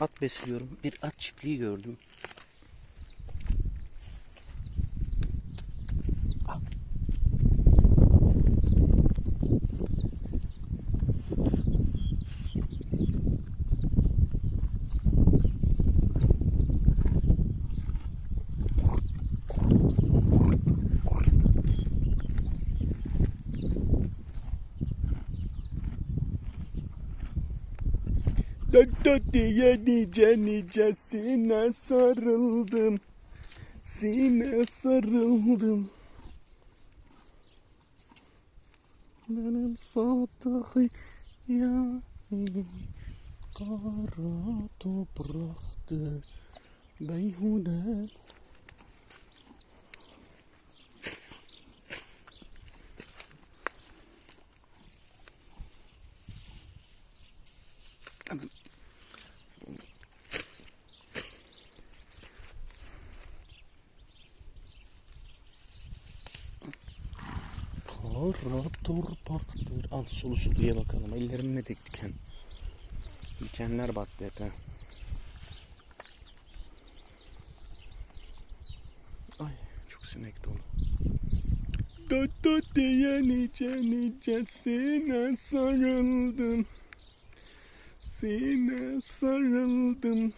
At besliyorum. Bir at çiftliği gördüm. Döttö diye nice nicesine sarıldım. Sine sarıldım. Benim sadık ya kara topraktı beyhude. Kara torpaktır. Al sulu suluya bakalım. Ellerim ne tek diken. Dikenler battı hep. Ay çok sinek dolu. Dodo diye nice nicesine sarıldım. 在那，我抱住了你。